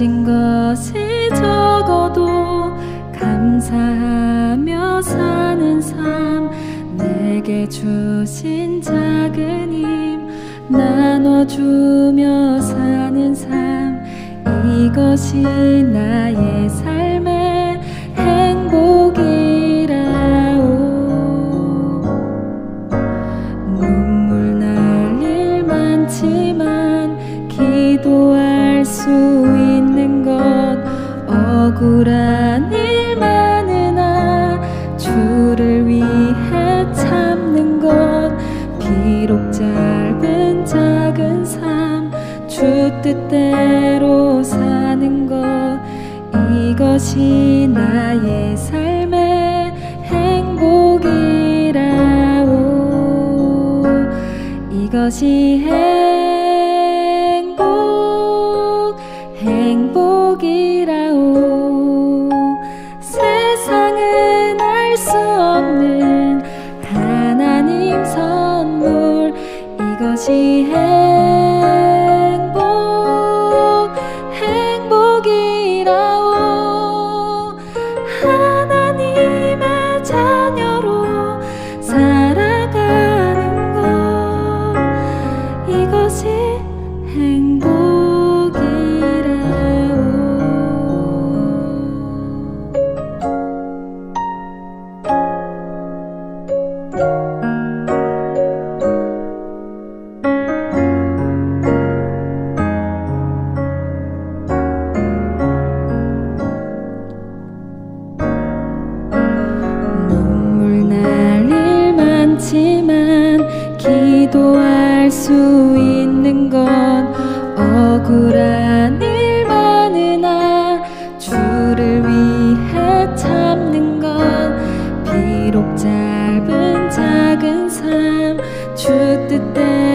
가진 것이 적어도 감사하며 사는 삶 내게 주신 작은 힘 나눠주며 사는 삶 이것이 나의 삶 억울한 일 많으나 주를 위해 참는 것. 비록 짧은 작은 삶 주 뜻대로 사는 것. 이것이 나의 삶의 행복이라오. 이것이 행복 행 많지만 기도할 수 있는 건 억울한 일 많으나 주를 위해 참는 건 비록 짧은 작은 삶 주 뜻대로